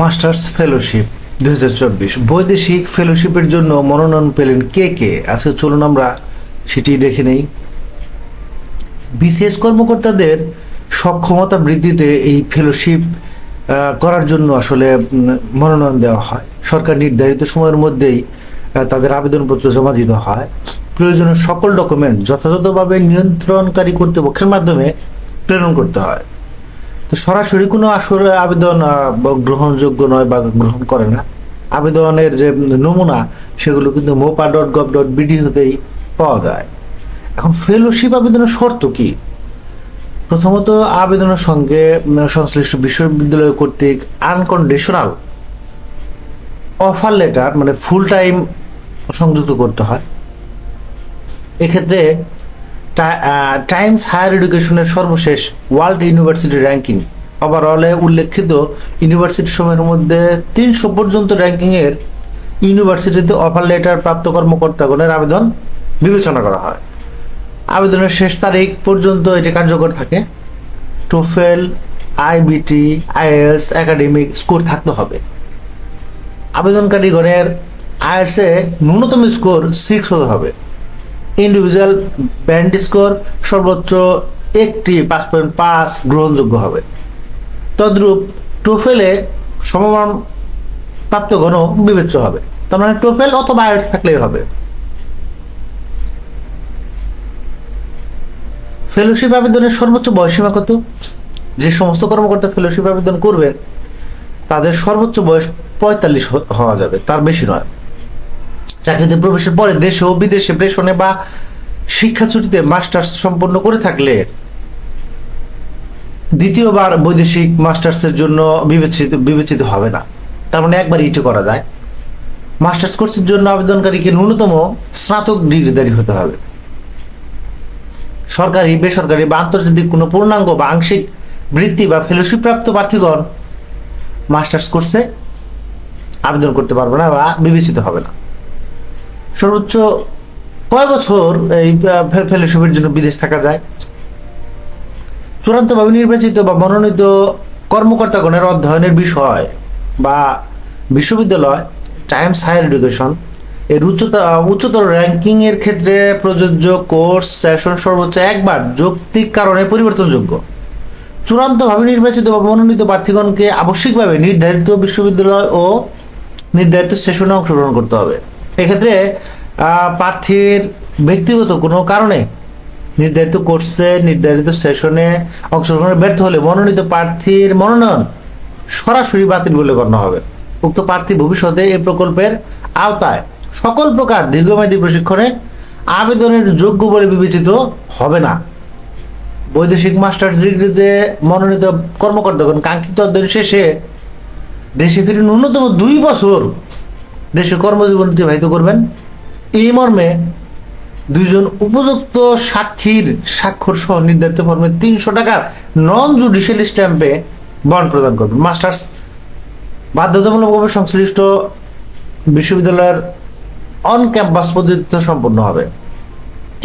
Masters fellowship দু হাজার চব্বিশ। বৈদেশিক ফেলোশিপের জন্য মনোনয়ন পেলেন কে কে? আজকে চলুন আমরা সেটি দেখে নেই। বিশেষ কর্মকর্তাদের সক্ষমতা বৃদ্ধিতে এই ফেলোশিপ করার জন্য আসলে মনোনয়ন দেওয়া হয়। সরকার নির্ধারিত সময়ের মধ্যেই তাদের আবেদনপত্র জমা দিতে হয়। প্রয়োজনীয় সকল ডকুমেন্ট যথাযথভাবে নিয়ন্ত্রণকারী কর্তৃপক্ষের মাধ্যমে প্রেরণ করতে হয়। তো সরাসরি কোনো আসলে আবেদন গ্রহণযোগ্য নয় বা গ্রহণ করে না। আবেদনের যে নমুনা, সেগুলো কিন্তু MoPA dot gov dot BD হতেই পাওয়া যায়। এখন ফেলোশিপ আবেদনের শর্ত কি? প্রথমত, আবেদনের সঙ্গে সংশ্লিষ্ট বিশ্ববিদ্যালয় কর্তৃক আনকন্ডিশনাল অফার লেটার মানে ফুল টাইম সংযুক্ত করতে হয়। এক্ষেত্রে টাইমস হায়ার এডুকেশনের সর্বশেষ ওয়ার্ল্ড ইউনিভার্সিটি র্যাঙ্কিং। ওভারঅলে উল্লেখিত ইউনিভার্সিটি সময়ের মধ্যে তিনশো পর্যন্ত র্যাঙ্কিংয়ের ইউনিভার্সিটিতে অফার লেটার প্রাপ্ত কর্মকর্তাগণের আবেদন বিবেচনা করা হয়। আবেদনের শেষ তারিখ পর্যন্ত এটি কার্যকর থাকে। TOEFL iBT IELTS academic score থাকতে হবে। আবেদনকারীগণের আইএলসে ন্যূনতম স্কোর সিক্স হতে হবে। ইন্ডিভিজুয়াল ব্যান্ড স্কোর সর্বোচ্চ একটি পাঁচ পয়েন্ট পাঁচ গ্রহণযোগ্য হবে। তদ্রূপ টোফেলে সমমান প্রাপ্তগণও বিবেচ্য হবে। তার মানে টোফেল অথবা আইএলস থাকলেই হবে। ফেলোশিপ আবেদনের সর্বোচ্চ বয়সীমা কত? যে সমস্ত কর্মকর্তা ফেলোশিপ আবেদন করবেন, তাদের সর্বোচ্চ বয়স পঁয়তাল্লিশ হওয়া যাবে, তার বেশি নয়। চাকরিতে প্রবেশের পরে দেশে ও বিদেশে প্রেষণে বা শিক্ষা ছুটিতে মাস্টার্স সম্পন্ন করে থাকলে দ্বিতীয়বার বৈদেশিক মাস্টার্সের জন্য বিবেচিত বিবেচিত হবে না। তার মানে একবার ইটি করা যায়। মাস্টার্স কোর্সের জন্য আবেদনকারীকে ন্যূনতম স্নাতক ডিগ্রিধারী হতে হবে। সরকারি, বেসরকারি বা আন্তর্জাতিক কোনো পূর্ণাঙ্গ বা আংশিক বৃত্তি বা ফেলোশিপ প্রাপ্ত প্রার্থীগণ মাস্টার্স কোর্সে আবেদন করতে পারবে না বা বিবেচিত হবে না। সর্বোচ্চ কয় বছর এই ফেলোশিপের জন্য বিদেশ থাকা যায়? চূড়ান্তভাবে নির্বাচিত বা মনোনীত কর্মকর্তাগণের অধ্যয়নের বিষয় বা বিশ্ববিদ্যালয়, টাইমস হায়ার এডুকেশন, এর উচ্চতা, উচ্চতর র্যাঙ্কিং এর ক্ষেত্রে প্রযোজ্য কোর্স সেশন সর্বোচ্চ একবার যৌক্তিক কারণে পরিবর্তনযোগ্য। চূড়ান্তভাবে নির্বাচিত বা মনোনীত প্রার্থীগণকে আবশ্যিকভাবে নির্ধারিত বিশ্ববিদ্যালয় ও নির্ধারিত সেশনে অংশগ্রহণ করতে হবে। এক্ষেত্রে প্রার্থীর ব্যক্তিগত কোনো কারণে নির্ধারিত কোর্সে, নির্ধারিত সেশনে অংশগ্রহণে ব্যর্থ হলে মনোনীত প্রার্থীর মনোনয়ন সরাসরি বাতিল বলে গণ্য হবে। উক্ত প্রার্থী ভবিষ্যতে এই প্রকল্পের আওতায় সকল প্রকার দীর্ঘমেয়াদী প্রশিক্ষণে আবেদনের যোগ্য বলে বিবেচিত হবে না। বৈদেশিক মাস্টার্স ডিগ্রিতে মনোনীত কর্মকর্তাগণ কাঙ্ক্ষিত অধ্যয়ন শেষে দেশে ফিরে ন্যূনতম দুই বছর দেশে কর্মজীবন অতিবাহিত করবেন। এই মর্মে দুইজন উপযুক্ত সাক্ষীর স্বাক্ষর সহ নির্ধারিত ফর্মে তিনশো টাকার নন জুডিশিয়াল স্ট্যাম্পে বন্ড প্রদান করবেন। মাস্টার্স বাধ্যতামূলকভাবে সংশ্লিষ্ট বিশ্ববিদ্যালয়ের অন ক্যাম্পাস পদ্ধতিতে সম্পন্ন হবে।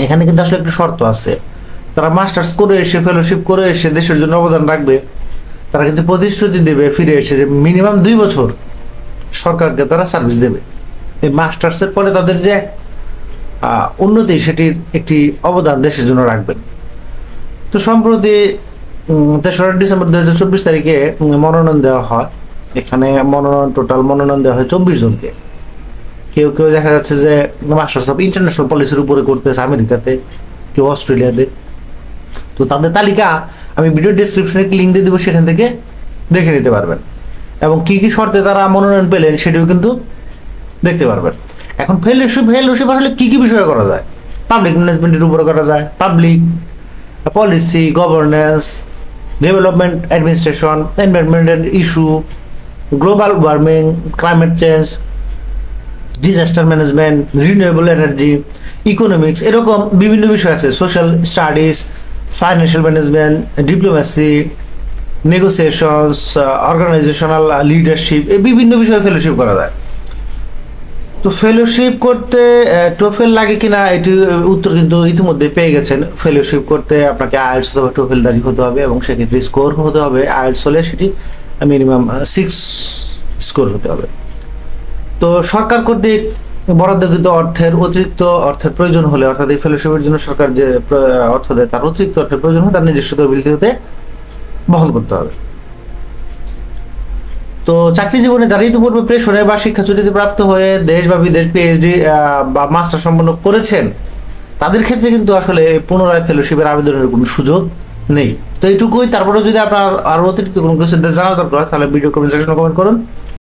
এখানে কিন্তু আসলে একটু শর্ত আছে। তারা মাস্টার্স করে এসে ফেলোশিপ করে এসে দেশের জন্য অবদান রাখবে। তারা কিন্তু প্রতিশ্রুতি দেবে ফিরে এসে যে মিনিমাম দুই বছর সরকারকে তারা সার্ভিস দেবে। এই মাস্টার্সের ফলে তাদের যে উন্নতি সেটির একটি অবদান দেশের জন্য রাখবেন। তো সম্প্রতি তেসরা ডিসেম্বর দু হাজার চব্বিশ তারিখে মনোনয়ন দেওয়া হয়। এখানে মনোনয়ন টোটাল মনোনয়ন দেওয়া হয় চব্বিশ জনকে। কেউ কেউ দেখা যাচ্ছে যে মাস্টার্স অফ ইন্টারন্যাশনাল পলিসির উপরে করতেছে আমেরিকাতে, কেউ অস্ট্রেলিয়াতে। তো তাদের তালিকা, আমি ভিডিও ডিসক্রিপশনে লিঙ্ক দিয়ে দেবো, সেখান থেকে দেখে নিতে পারবেন। এবং কি কি শর্তে তারা মনোনয়ন পেলেন সেটিও কিন্তু দেখতে পারবেন। এখন ফেলোশিপ ফেলোশিপ আসলে কি কি বিষয়ে করা যায়? পাবলিক ম্যানেজমেন্টের উপরে করা যায় public policy governance development administration environmental issue global warming climate change disaster management renewable energy economics এরকম বিভিন্ন বিষয় আছে। Social studies financial management diplomacy negotiations organizational leadership এই বিভিন্ন বিষয়ে ফেলোশিপ করা যায়। তো ফেলোশিপ করতে টোফেল লাগে কিনা, এটি উত্তর কিন্তু ইতিমধ্যে পেয়ে গেছেন। ফেলোশিপ করতে আপনাকে আইএলস অথবা টোফেল দাঁড়ি হতে হবে এবং সেক্ষেত্রে স্কোর হতে হবে। আইএলস হলে সেটি মিনিমাম সিক্স স্কোর হতে হবে। তো সরকার কর্তৃক বরাদ্দকৃত অর্থের অতিরিক্ত অর্থের প্রয়োজন হলে, অর্থাৎ এই ফেলোশিপের জন্য সরকার যে অর্থ দেয়, তার অতিরিক্ত অর্থের প্রয়োজন হলে তার নিজস্ব তহবিলটিতে বহন করতে হবে। তো চাকরি জীবনে যারা ইতিপূর্বে প্রেশনে বা শিক্ষা ছুটিতে প্রাপ্ত হয়ে দেশ বা বিদেশ পিএইচডি বা মাস্টার সম্পন্ন করেছেন, তাদের ক্ষেত্রে কিন্তু আসলে পুনরায় ফেলোশিপের আবেদনের কোনো সুযোগ নেই। তো এইটুকুই তারপরে যদি আপনার আরও অতিরিক্ত কোনো কিছু জানা দরকার তাহলে ভিডিও কমেন্ট সেকশনে কমেন্ট করুন।